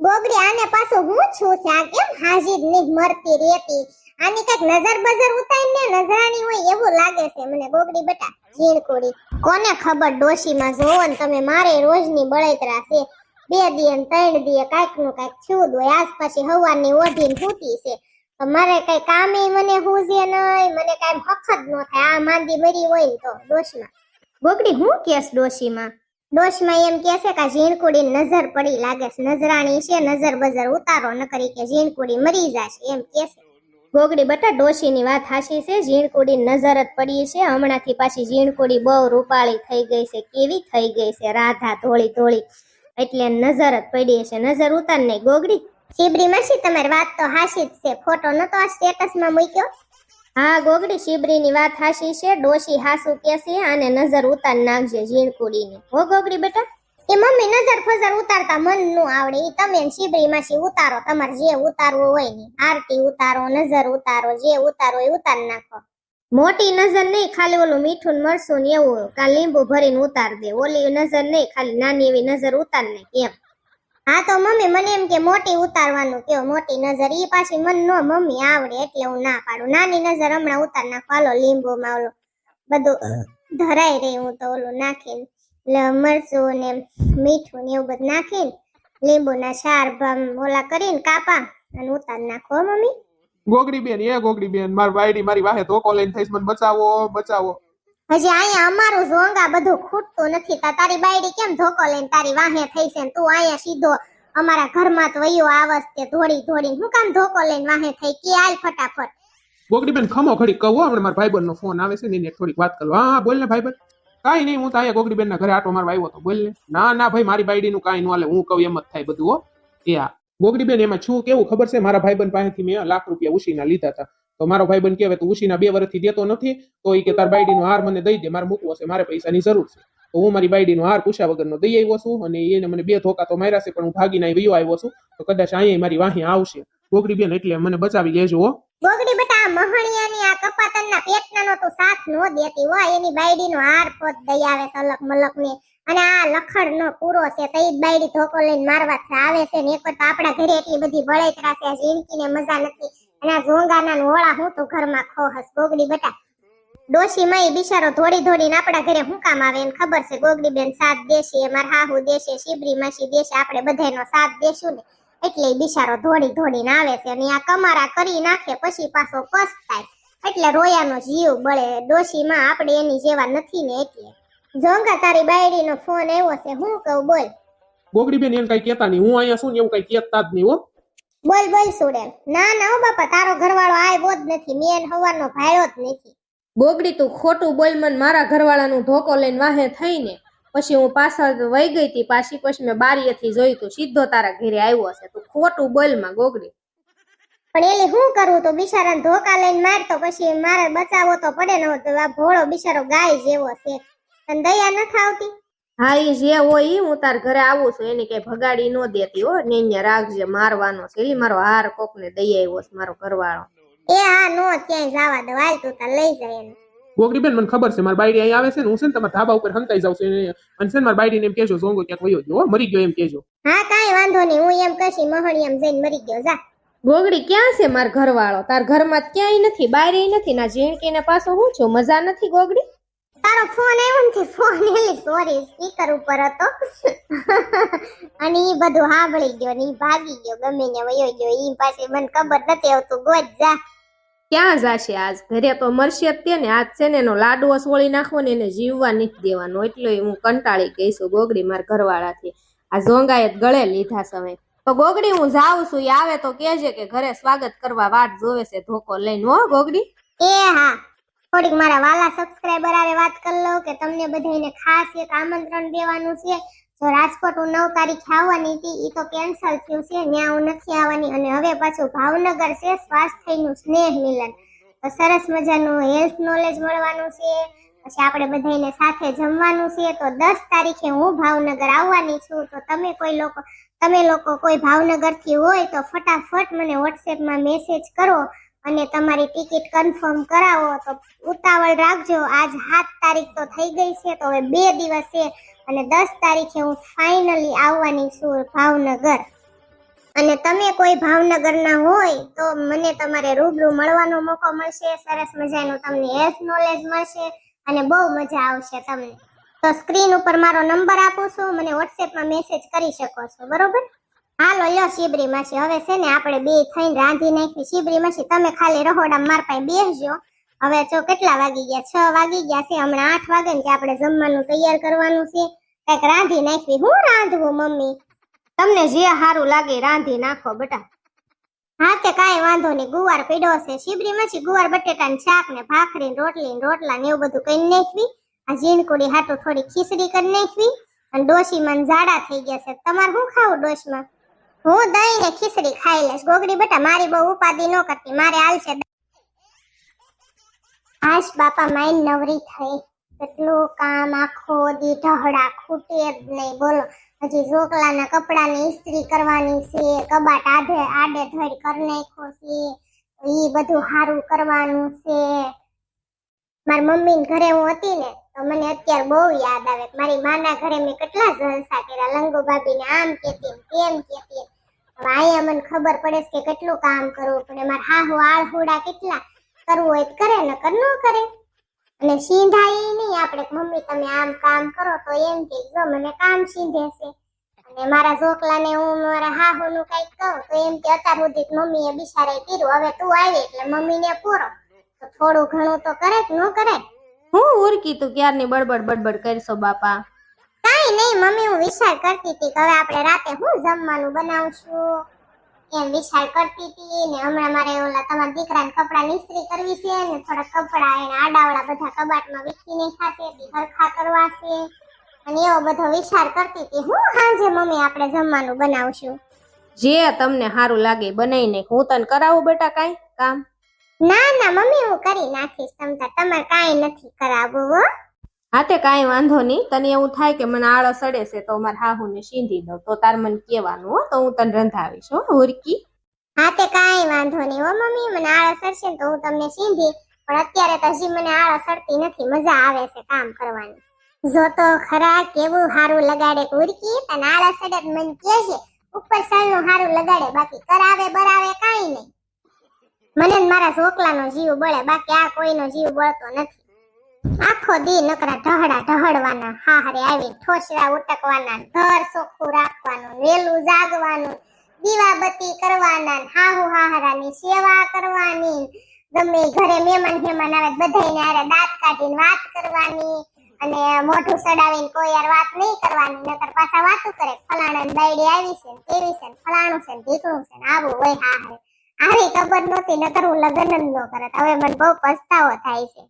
ગોગડી આને પાછો હું છું છે આ હાજીર નહીં મરતી રેતી આની કંઈક નજર બજર ઉતારીને નજરાણી હોય એવું લાગે છે મને ગોગડી બેટા ઝીણકુડી. કોને ખબર ડોશીમાં જોવો ને તમે, મારે રોજની બળતરા છે. બે દીએ ત્રણ દીએ કાંઈકનું કાંઈક થયું દો આજ પછી હવારની ઓઢીને ફૂટી છે. તો મારે કઈ કામે મને હુજે નહીં મને કાંઈ હખત ન થાય. આ માંદી મરી હોય ને તો ડોશીમાં. ગોગડી હું કેસ ડોશીમાં? ડોશમાં એમ કે છે કે ઝીણકુડી નજર પડી લાગે છે. નજરાણી છે, નજર બજર ઉતારો ન કરી કે ઝીણકુડી મરી જશે એમ કે છે. ગોગડી બટા ડોશીની વાત હાશી છે. ઝીણકુડી નજર જ પડી છે. હમણાંથી પાછી ઝીણકુડી બહુ રૂપાળી થઈ ગઈ છે. કેવી થઈ ગઈ છે? રાધા ધોળી ધોળી. એટલે નજર જ પડી છે. નજર ઉતાર નહીં. ગોગડી? શિબરી માસી, તમારી વાત તો હાશી જ છે. ફોટો નતો આ સ્ટેટસમાં મૂક્યો? હા, ગોગડી શિબરીની વાત હાશી છે, ડોશી હાસુ કે છે અને નજર ઉતાર નાખજે ઝીણકુડીની. હો, ગોગડી બેટા, એ મમ્મી નજર ફજર ઉતારતા મનનું આવડે, ઈ તમે શિબરી માંથી ઉતારો, તમારે જે ઉતારવું હોય ને, આરતી ઉતારો, નજર ઉતારો, જે ઉતારો એ ઉતાર નાખો. મોટી નજર નહીં, ખાલી ઓલું મીઠું મરસું ને એવું કાલ લીંબુ ભરીને ઉતાર દે, ઓલી નજર નહીં, ખાલી નાની એવી નજર ઉતાર ને એમ. હા તો મમ્મી મને એમ કે મોટી ઉતારવાનું કયો મોટી નજર. ઈ પાછી મન નો મમ્મી આવડે એટલે હું ના પાડું. નાની નજર હમણાં ઉતાર નાખો હાલો લીંબુ માં ઓલું બધું ધરાઈ રહી હું તો ઓલું નાખીને. એટલે મરચું ને મીઠું ને એવું બધું નાખીને લીંબુના ભામ ઓલા કરીને કાપા અને ઉતાર નાખો મમ્મી. ગોગડી બેન એ ગોગડી બેન મારી વાયડી મારી વાહે ધોકો લઈને થઈશ મને બચાવો બચાવો. હજી અહીંયા અમારું ઝોંગા બધું ખૂટતું નથી. તા તારી બાયડી કેમ ધોકો લઈને તારી વાહે થઈ છે ને તું અહીંયા સીધો અમારા ઘરમાં તો વયો આવસ તે ધોડી ધોડી હું કામ ધોકો લઈને વાહે થઈ? કે આલ ફટાફટ. ગોગડી બેન ખમો ઘડી કહો હમણાં મારા ભાઈબંધ નો ફોન આવે છે ને થોડીક વાત કરો. હા બોલ ને ભાઈબંધ. કાંઈ નહીં, હું તો અહીંયા ગોગડી બેન ના ઘરે આટો મારવા આવ્યો તો બોલ ને. ના ના ભાઈ, મારી બાયડી નું કાંઈ નું હું કહું એમ જ થાય બધું હો. એ હા ગોગડી બેન એમાં છું, કેવું ખબર છે? મારા ભાઈબંધ પાસેથી મેં લાખ રૂપિયા ઉછીના લીધા હતા. તો મારો ભાઈબંધ કહેવાય તો ઉશીના બે વર્ષથી દેતો નથી, તો એ કે, તાર બાયડીનો હાર મને દઈ દે, મારે મૂકવો છે, મારે પૈસાની જરૂર છે. તો હું મારી બાયડીનો હાર પૂછ્યા વગરનો દઈ આવ્યો છું અને એને મને બે ધોકા તો માર્યા છે, પણ હું ભાગીને વયો આવ્યો છું. તો કદાચ અહીંયા મારી વાહી આવશે. ગોગડી બેન, એટલે મને બચાવી લેજો હો. ગોગડી બેટા મહણિયાની આ કપાતનના પેટનાનો તો સાથ નો દેતી હોય, એની બાયડીનો હાર પોત દઈ આવે સલક મલકની. અને આ લખડ નો પૂરો છે, તો ઈ જ બાયડી ધોકો લઈને મારવા આવે છે. ને એક તો આપણા ઘરે એટલી બધી બળતરા છે જિંદગીને મજા નથી. અને ઝોંગાના નોળા હું તો ઘરમાં ખોહસ ગોગડી બેટા. ડોશી મય બિચારો ધોડી ધોડીને આપણા ઘરે હું કામ આવે એને ખબર છે? ગોગડી બેન સાથ દેશે, માર હાહુ દેશે, શિબરી માસી દેશે, આપણે બધાનો સાથ દેશું ને. એટલે બિચારો ધોડી ધોડીને આવે છે અને આ કમારા કરી નાખે, પછી પાછો પસ્તાય. એટલે રોયાનો જીવ બળે, ડોશીમાં આપણે એની જેવા નથી ને એટલે. જોંગા તારી બાયડીનો ફોન આવ્યો છે, હું કહું બોલ. ગોગડી બેન એમ કઈ કહેતા નહીં, હું અહીંયા શું ને એવું કઈ કહેતા જ નહીં હો. બોલ બોલ સુડેલ ના ના હો બાપા તારો ઘરવાળો આવ્યો જ નથી. મેં એને હવારનો ભાયો જ નથી. બોગડી તું ખોટું બોલ મન. મારા ઘરવાળાનું ધોકો લઈને વાહે થઈને પછી હું પાછળ વહી ગઈ હતી. પાછી પછી મેં બારીએથી જોયું તું. સીધો તારા ઘરે આવ્યો હશે. તું ખોટું બોલમાં ગોગડી પણ એલી શું કરવું તો બિચારાને ધોકા લઈને મારતો પછી મારે બચાવવો તો પડે ન તો આ ભોળો બિચારો ગાય જેવો છે. અને દયા નથી આવતી? હા એ જે હોય ઈ હું તાર ઘરે આવું છું. એને કઈ ભગાડી ન દેતી હો. ને અહીંયા રાખજે મારવાનો છે. એ મારો હાર કોકને દઈ આવ્યો છે મારો ઘરવાળો. એ હા નો ક્યાંય જવા દો. હાલ તું તાર લઈ જાય એને. ગોગડી બેન મને ખબર છે મારા બાયડી અહીં આવે છે ને હું છે ને તમારા ધાબા ઉપર હંતાઈ જાઉં છું એને- અને છે ને મારી બાયડીને એમ કહેજો ઝોંગો ક્યાંક વયો ગયો મરી ગયો એમ કહેજો. હા કાંઈ વાંધો નહીં. હું એમ કશી મહણી એમ જઈને મરી ગયો જા. ગોગડી ક્યાં છે માર ઘરવાળો? તાર ઘરમાં ક્યાંય નથી બાયરે નથી. ના ઝીણકીને પાછો હું છું? મજા નથી ગોગડી? તારો ફોન આવ્યો ને ફોન એલી સોરી સ્પીકર ઉપર હતો. અને ઈ બધું સાંભળી ગયો ને ઈ ભાગી ગયો ગમે ને વયો ગયો. ઈ પાછી મને ખબર નથી આવતું. ગોજ જા. ક્યાં જાશે આજ? ઘરે તો મરશે જ ને. આજ છે ને એનો લાડવો સોળી નાખવો ને એને જીવવા નથી દેવાનો. એટલે હું કંટાળી ગઈ છું ગોગડી માર ઘરવાળાથી. આ ઝોંગાએ જ ગળે લીધા સમય તો ગોગડી હું જાઉં છું. આવે તો કહેજે કે ઘરે સ્વાગત કરવા વાટ જોવે છે ધોકો લઈને. હો ગોગડી. એ હા. થોડીક મારા વાલા સબસ્ક્રાઇબર આરે વાત કરી લઉં કે તમને બધાને ખાસ એક આમંત્રણ દેવાનું છે. જો રાજકોટ હું નવ તારીખે આવવાની હતી એ તો કેન્સલ થયું છે ત્યાં હું નથી આવવાની અને હવે પાછું ભાવનગર છે, સ્વાસ્થ્યનું સ્નેહ મિલન. તો સરસ મજાનું હેલ્થ નોલેજ મળવાનું છે. પછી આપણે બધાને સાથે જમવાનું છે, તો દસ તારીખે હું ભાવનગર આવવાની છું. તો તમે કોઈ લોકો, તમે લોકો કોઈ ભાવનગરથી હોય તો ફટાફટ મને વોટ્સએપમાં મેસેજ કરો. અને તમારી ટિકિટ કન્ફર્મ કરાવો તો ઉતાવળ રાખજો. આજ સાત તારીખ તો થઈ ગઈ છે, તો હવે બે દિવસ છે અને દસ તારીખે હું ફાઇનલી આવવાની છું ભાવનગર. અને તમે કોઈ ભાવનગરના હોય તો મને તમારે રૂબરૂ મળવાનો મોકો મળશે, સરસ મજાનું તમને હેલ્થ નોલેજ મળશે અને બહુ મજા આવશે તમને. તો સ્ક્રીન ઉપર મારો નંબર આપું છું, મને વોટ્સએપમાં મેસેજ કરી શકો છો, બરોબર? હાલો, લ્યો શિબરી માસી હવે છે ને આપણે બે થઈને રાંધી નાખી. શિબરી માસી તમે ખાલી રહોડા માર પાસે બેસજો. હવે જો કેટલા વાગી ગયા? છ વાગી ગયા છે. હમણાં આઠ વાગે ને આપણે જમવાનું તૈયાર કરવાનું છે. કંઈક રાંધી નાખવી. હું રાંધવું, મમ્મી? તમને જે સારું લાગે રાંધી નાખો, બેટા. હા, તે કાંઈ વાંધો નહીં. ગુવાર પીડો છે. શિબરી માસી ગુવાર બટેટાનું શાક ને ભાખરી ને રોટલી ને રોટલા ને એવું બધું કઈ નાખવી. આ ઝીણકુડી હાટું થોડી ખીચડી કરી નાખવી. અને ડોશીમાં જાડા થઈ ગયા છે. તમારે શું ખાવું ડોશમાં? હું દહીં ને ખીચડી ખાઈ લઈશ. ગોગડી બેટા, મારી બહુ ઉપાધિ ન કરતી. મારે હાલ છે આશ બાપા માઈ નવરી થઈ. કેટલું કામ આખો દી ઢહડા ખૂટે જ નહીં. બોલો, હજી ઝોકલાના કપડાની ઇસ્ત્રી કરવાની છે, કબાટ આધે આડે ધડ કરી નાખ્યો છે એ બધું સારું કરવાનું છે. મારી મમ્મી ઘરે હું હતી ને, તો મને અત્યારે બહુ યાદ આવે મારી માના ઘરે મેં કેટલા જલસા કર્યા. લંગુ ભાભીને આમ કેતી તેમ કેતી અહીંયા મને ખબર પડે કે કેટલું કામ કરવું પડે. માર હા હું આળ હોડા કેટલા કરવું હોય કરે ને કર ન કરે. અને સીંધાઈ નહીં, આપણે મમ્મી તમે આમ કામ કરો તો એમ કે જો મને કામ સીંધે અને મારા ઝોકલાને હું મારા હાહુનું કંઈક કહું તો એમ કે અત્યાર સુધી મમ્મીએ બિચારે કર્યું હવે તું આવી એટલે મમ્મીને પૂરો. તો થોડું ઘણું તો કરે કે ન કરે? હું ઉરકી તું ક્યારની બડબડ બડબડ કરશો બાપા? કાઈ નહીં મમ્મી હું વિચાર કરતી હતી કે હવે આપણે રાતે હું જમવાનું બનાવશું એમ વિચાર કરતી હતી ને હમણાં મારે ઓલા તમારા દીકરાને કપડાં ઇસ્ત્રી કરવી છે ને થોડા કપડાં એને આડાવડા બધા કબાટમાં વીખી નાખાશે હરખા કરવા છે. અને એવો બધો વિચાર કરતી હતી હું સાંજે મમ્મી આપણે જમવાનું બનાવશું? જે તમને સારું લાગે બનાવી નાખ હું તને કરાવું બેટા કાઈ કામ? ના ના મમ્મી હું કરી નાખીશ તમતા તમારે કાઈ નથી કરાવવું હો. હા, તે કાંઈ વાંધો નહીં. તને એવું થાય કે મને આળસ અડે છે, તો મારા હાહુને સીંધી દઉં. તો તાર મને કહેવાનું હો, તો હું તને રંધાવીશ હો, હુરકી. હા, તે કાંઈ વાંધો નહીં હો, મમ્મી. મને આળસ અડશે તો હું તમને સીધી. પણ અત્યારે તો હજી મને આળસ અડતી નથી. મજા આવે છે કામ કરવાની. જો તો ખરા કેવું હારું લગાડે હુરકી. તને આળસ અડે મને કહે ઉપર સળનું હારું લગાડે, બાકી કરાવે બરાવે કાંઈ નહીં. મને મારા ઝોકલાનો જીવ બળે, બાકી આ કોઈનો જીવ બળતો નથી. આખો દી નકરા ઢહડા ઢહડવાના, હાહરે આવી ઠોસરા ઉટકવાના, ઘર ચોખ્ખું રાખવાનું, વેલું જાગવાનું, દીવાબત્તી કરવાના, હાહુ હાહરાની સેવા કરવાની. ગમે ઘરે મહેમાન મહેમાન આવે બધાને આરે દાંત કાઢીને વાત કરવાની અને મોઢું સડાવીને કોઈ યાર વાત નહીં કરવાની, નકર પાછા વાતું કરે. ફલાણા બાયડી આવી છે તેવી છે ફલાણું છે ઢીકણું છે આવું હોય હાહરે. આવી ખબર નહોતી, નકર હું લગ્ન જ ન કરત. હવે મને બહુ પસ્તાવો થાય છે.